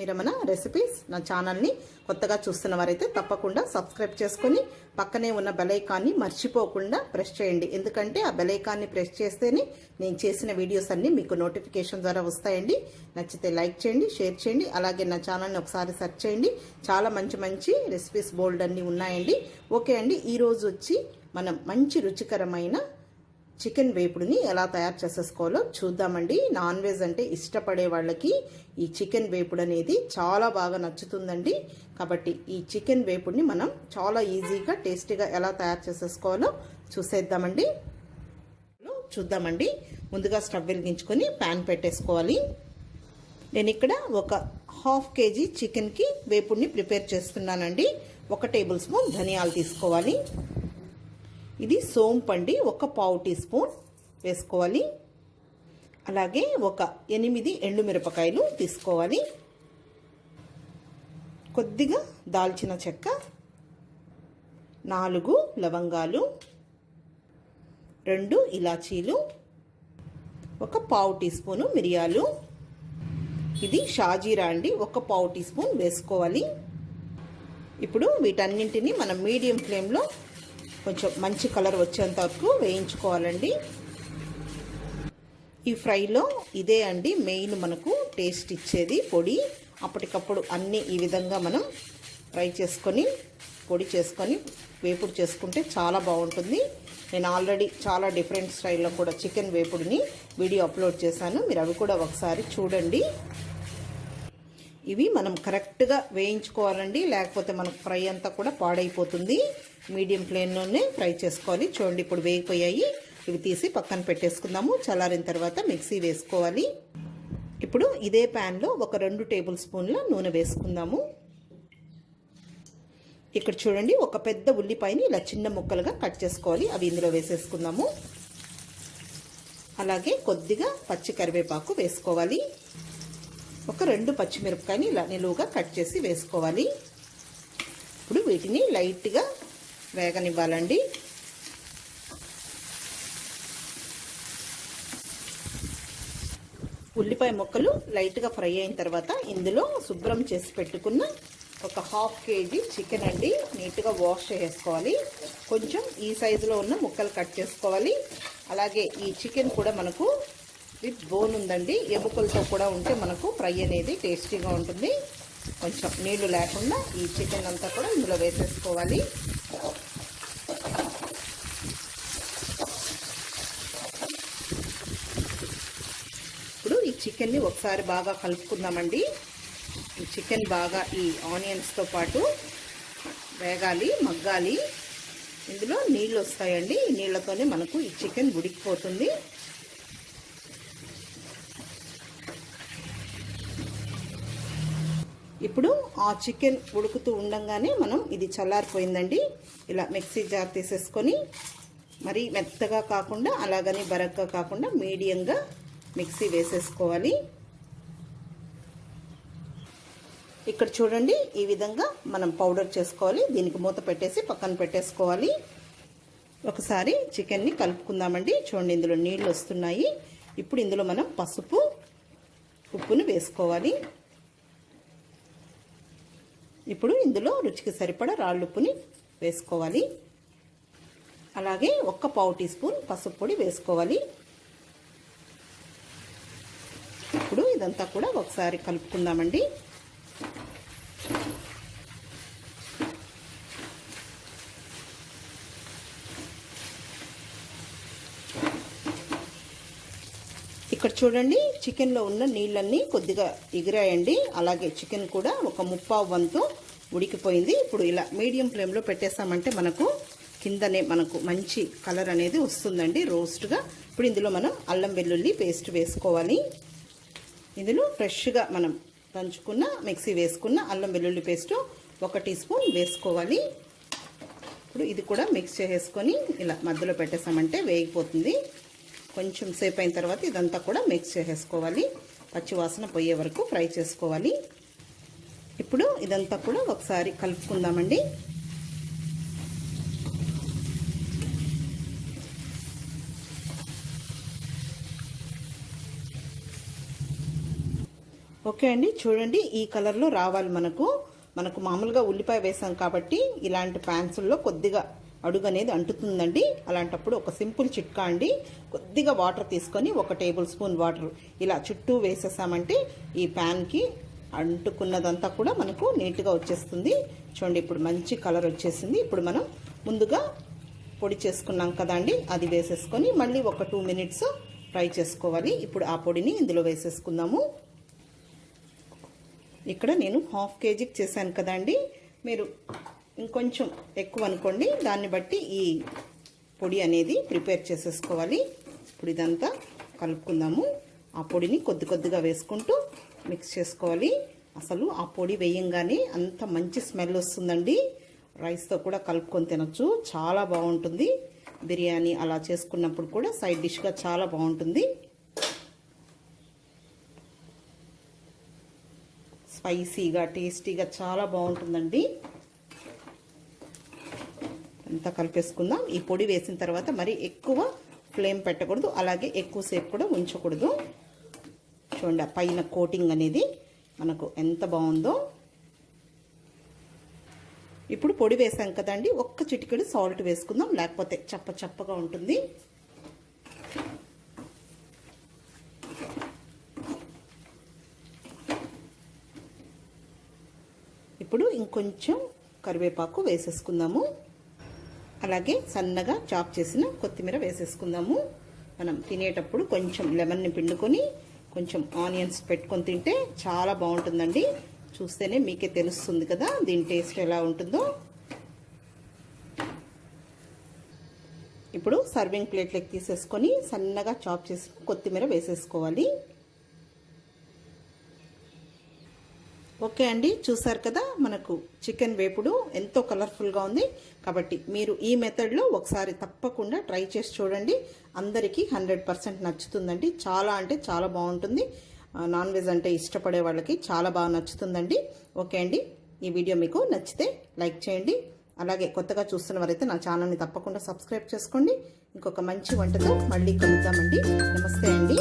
Lakshmi Ramana recipes నా ఛానల్ని కొత్తగా చూస్తున్న వారైతే తప్పకుండా సబ్స్క్రైబ్ చేసుకొని పక్కనే ఉన్న బెలైకాన్ని మర్చిపోకుండా ప్రెస్ చేయండి. ఎందుకంటే ఆ బెలైకాన్ని ప్రెస్ చేస్తేనే నేను చేసిన వీడియోస్ అన్నీ మీకు నోటిఫికేషన్ ద్వారా వస్తాయండి. నచ్చితే లైక్ చేయండి షేర్ చేయండి అలాగే నా ఛానల్ని ఒకసారి సెర్చ్ చేయండి. చాలా మంచి మంచి రెసిపీస్ బోల్డ్ అన్నీ ఉన్నాయండి. ఓకే అండి ఈరోజు వచ్చి మనం మంచి రుచికరమైన చికెన్ వేపుడుని ఎలా తయారు చేసేసుకోవాలో చూద్దామండి. నాన్ వెజ్ అంటే ఇష్టపడే వాళ్ళకి ఈ చికెన్ వేపుడు అనేది చాలా బాగా నచ్చుతుందండి. కాబట్టి ఈ చికెన్ వేపుడిని మనం చాలా ఈజీగా టేస్టీగా ఎలా తయారు చేసేసుకోవాలో చూసేద్దామండి. చూద్దామండి. ముందుగా స్టవ్ వెలిగించుకొని ప్యాన్ పెట్టేసుకోవాలి. నేను ఇక్కడ ఒక హాఫ్ కేజీ చికెన్కి వేపుడిని ప్రిపేర్ చేస్తున్నానండి. ఒక టేబుల్ స్పూన్ ధనియాలు తీసుకోవాలి. ఇది సోంపండి ఒక పావు టీ స్పూన్ వేసుకోవాలి. అలాగే ఒక ఎనిమిది ఎండుమిరపకాయలు తీసుకోవాలి. కొద్దిగా దాల్చిన చెక్క నాలుగు లవంగాలు రెండు ఇలాచీలు ఒక పావు టీ స్పూను మిరియాలు. ఇది షాజీరా అండి. ఒక పావు టీ స్పూన్ వేసుకోవాలి. ఇప్పుడు వీటన్నింటినీ మనం మీడియం ఫ్లేమ్లో కొంచెం మంచి కలర్ వచ్చేంత వరకు వేయించుకోవాలండి. ఈ ఫ్రైలో ఇదే అండి మెయిన్ మనకు టేస్ట్ ఇచ్చేది పొడి. అప్పటికప్పుడు అన్నీ ఈ విధంగా మనం ఫ్రై చేసుకొని పొడి చేసుకొని వేపుడు చేసుకుంటే చాలా బాగుంటుంది. నేను ఆల్రెడీ చాలా డిఫరెంట్ స్టైల్లో కూడా చికెన్ వేపుడిని వీడియో అప్లోడ్ చేశాను. మీరు అవి కూడా ఒకసారి చూడండి. ఇవి మనం కరెక్ట్గా వేయించుకోవాలండి. లేకపోతే మనకు ఫ్రై అంతా కూడా పాడైపోతుంది. మీడియం ఫ్లేమ్లోనే ఫ్రై చేసుకోవాలి. చూడండి ఇప్పుడు వేగిపోయాయి. ఇవి తీసి పక్కన పెట్టేసుకుందాము. చల్లారిన తర్వాత మిక్సీ వేసుకోవాలి. ఇప్పుడు ఇదే ప్యాన్లో ఒక రెండు టేబుల్ స్పూన్ల నూనె వేసుకుందాము. ఇక్కడ చూడండి ఒక పెద్ద ఉల్లిపాయని ఇలా చిన్న ముక్కలుగా కట్ చేసుకోవాలి. అవి ఇందులో వేసేసుకుందాము. అలాగే కొద్దిగా పచ్చి కరివేపాకు వేసుకోవాలి. ఒక రెండు పచ్చిమిరపకాయని ఇలా నిలువుగా కట్ చేసి వేసుకోవాలి. ఇప్పుడు వీటిని లైట్గా వేగనివ్వాలండి. ఉల్లిపాయ ముక్కలు లైట్గా ఫ్రై అయిన తర్వాత ఇందులో శుభ్రం చేసి పెట్టుకున్న ఒక హాఫ్ కేజీ చికెన్ అండి. నీట్గా వాష్ చేసుకోవాలి కొంచెం ఈ సైజులో ఉన్న ముక్కలు కట్ చేసుకోవాలి. అలాగే ఈ చికెన్ కూడా మనకు విత్ బోన్ ఉందండి. ఎముకలతో కూడా ఉంటే మనకు ఫ్రై అనేది టేస్టీగా ఉంటుంది. కొంచెం నీళ్ళు లేకుండా ఈ చికెన్ అంతా కూడా ఇందులో వేసేసుకోవాలి. ఇప్పుడు ఈ చికెన్ని ఒకసారి బాగా కలుపుకుందామండి. ఈ చికెన్ బాగా ఈ ఆనియన్స్తో పాటు వేగాలి మగ్గాలి. ఇందులో నీళ్ళు వస్తాయండి. ఈ నీళ్ళతోనే మనకు ఈ చికెన్ ఉడికిపోతుంది. ఇప్పుడు ఆ చికెన్ ఉడుకుతూ ఉండంగానే మనం ఇది చల్లారిపోయిందండి. ఇలా మిక్సీ జార్ తీసేసుకొని మరీ మెత్తగా కాకుండా అలాగని బరగ్గా కాకుండా మీడియంగా మిక్సీ వేసేసుకోవాలి. ఇక్కడ చూడండి ఈ విధంగా మనం పౌడర్ చేసుకోవాలి. దీనికి మూత పెట్టేసి పక్కన పెట్టేసుకోవాలి. ఒకసారి చికెన్ని కలుపుకుందామండి. చూడండి ఇందులో నీళ్ళు వస్తున్నాయి. ఇప్పుడు ఇందులో మనం పసుపు ఉప్పును వేసుకోవాలి. ఇప్పుడు ఇందులో రుచికి సరిపడా రాళ్ళుప్పుని వేసుకోవాలి. అలాగే ఒక్క పావు టీ స్పూన్ పసుపు పొడి వేసుకోవాలి. ఇప్పుడు ఇదంతా కూడా ఒకసారి కలుపుకుందామండి. ఇక్కడ చూడండి చికెన్లో ఉన్న నీళ్ళన్నీ కొద్దిగా ఎగిరాయండి. అలాగే చికెన్ కూడా ఒక ముప్పావు వంతు ఉడికిపోయింది. ఇప్పుడు ఇలా మీడియం ఫ్లేమ్లో పెట్టేసామంటే మనకు కిందనే మనకు మంచి కలర్ అనేది వస్తుందండి రోస్ట్గా ఇప్పుడు ఇందులో మనం అల్లం వెల్లుల్లి పేస్ట్ వేసుకోవాలి. ఇందులో ఫ్రెష్గా మనం దంచుకున్న మిక్సీ వేసుకున్న అల్లం వెల్లుల్లి పేస్ట్ ఒక టీ స్పూన్ వేసుకోవాలి. ఇప్పుడు ఇది కూడా మిక్స్ చేసేసుకొని ఇలా మధ్యలో పెట్టేసామంటే వేగిపోతుంది. కొంచెం సేపు అయిన తర్వాత ఇదంతా కూడా మిక్స్ చేసేసుకోవాలి. పచ్చివాసన పోయే వరకు ఫ్రై చేసుకోవాలి. ఇప్పుడు ఇదంతా కూడా ఒకసారి కలుపుకుందామండి. ఓకే అండి చూడండి ఈ కలర్లో రావాలి మనకు. మనకు మామూలుగా ఉల్లిపాయ వేసాం కాబట్టి ఇలాంటి ప్యాన్సుల్లో కొద్దిగా అడుగు అనేది అంటుతుందండి. అలాంటప్పుడు ఒక సింపుల్ చిట్కా అండి. కొద్దిగా వాటర్ తీసుకొని ఒక టేబుల్ స్పూన్ వాటర్ ఇలా చుట్టూ వేసేసామంటే ఈ ప్యాన్కి అంటుకున్నదంతా కూడా మనకు నీట్గా వచ్చేస్తుంది. చూడండి ఇప్పుడు మంచి కలర్ వచ్చేసింది. ఇప్పుడు మనం ముందుగా పొడి చేసుకున్నాం కదండి అది వేసేసుకొని మళ్ళీ ఒక టూ మినిట్స్ ఫ్రై చేసుకోవాలి. ఇప్పుడు ఆ పొడిని ఇందులో వేసేసుకుందాము. ఇక్కడ నేను హాఫ్ కేజీకి చేశాను కదండి మీరు ఇంకొంచెం ఎక్కువ అనుకోండి. దాన్ని బట్టి ఈ పొడి అనేది ప్రిపేర్ చేసేసుకోవాలి. ఇప్పుడు ఇదంతా కలుపుకుందాము. ఆ పొడిని కొద్ది కొద్దిగా వేసుకుంటూ మిక్స్ చేసుకోవాలి. అసలు ఆ పొడి వేయంగానే అంత మంచి స్మెల్ వస్తుందండి. రైస్తో కూడా కలుపుకొని తినచ్చు. చాలా బాగుంటుంది. బిర్యానీ అలా చేసుకున్నప్పుడు కూడా సైడ్ డిష్గా చాలా బాగుంటుంది. స్పైసీగా టేస్టీగా చాలా బాగుంటుందండి. అంతా కలిపేసుకుందాం. ఈ పొడి వేసిన తర్వాత మరి ఎక్కువ ఫ్లేమ్ పెట్టకూడదు. అలాగే ఎక్కువసేపు కూడా ఉంచకూడదు. చూడండి పైన కోటింగ్ అనేది మనకు ఎంత బాగుందో. ఇప్పుడు పొడి వేసాం కదండి ఒక్క చిటికెడు సాల్ట్ వేసుకుందాం. లేకపోతే చప్ప చప్పగా ఉంటుంది. ఇప్పుడు ఇంకొంచెం కరివేపాకు వేసేసుకుందాము. అలాగే సన్నగా చాప్ చేసిన కొత్తిమీర వేసేసుకుందాము. మనం తినేటప్పుడు కొంచెం లెమన్ని పిండుకొని కొంచెం ఆనియన్స్ పెట్టుకొని తింటే చాలా బాగుంటుందండి. చూస్తేనే మీకే తెలుస్తుంది కదా దీని టేస్ట్ ఎలా ఉంటుందో. ఇప్పుడు సర్వింగ్ ప్లేట్లోకి తీసేసుకొని సన్నగా చాప్ చేసి కొత్తిమీర వేసేసుకోవాలి. ఓకే అండి చూసారు కదా మనకు చికెన్ వేపుడు ఎంతో కలర్ఫుల్గా ఉంది. కాబట్టి మీరు ఈ మెథడ్లో ఒకసారి తప్పకుండా ట్రై చేసి చూడండి. అందరికీ హండ్రెడ్ పర్సెంట్ నచ్చుతుందండి. చాలా అంటే చాలా బాగుంటుంది. నాన్ వెజ్ అంటే ఇష్టపడే వాళ్ళకి చాలా బాగా నచ్చుతుందండి. ఓకే అండి ఈ వీడియో మీకు నచ్చితే లైక్ చేయండి. అలాగే కొత్తగా చూస్తున్న వారైతే నా ఛానల్ని తప్పకుండా సబ్స్క్రైబ్ చేసుకోండి. ఇంకొక మంచి వంటతో మళ్ళీ కలుద్దామండి. నమస్తే అండి.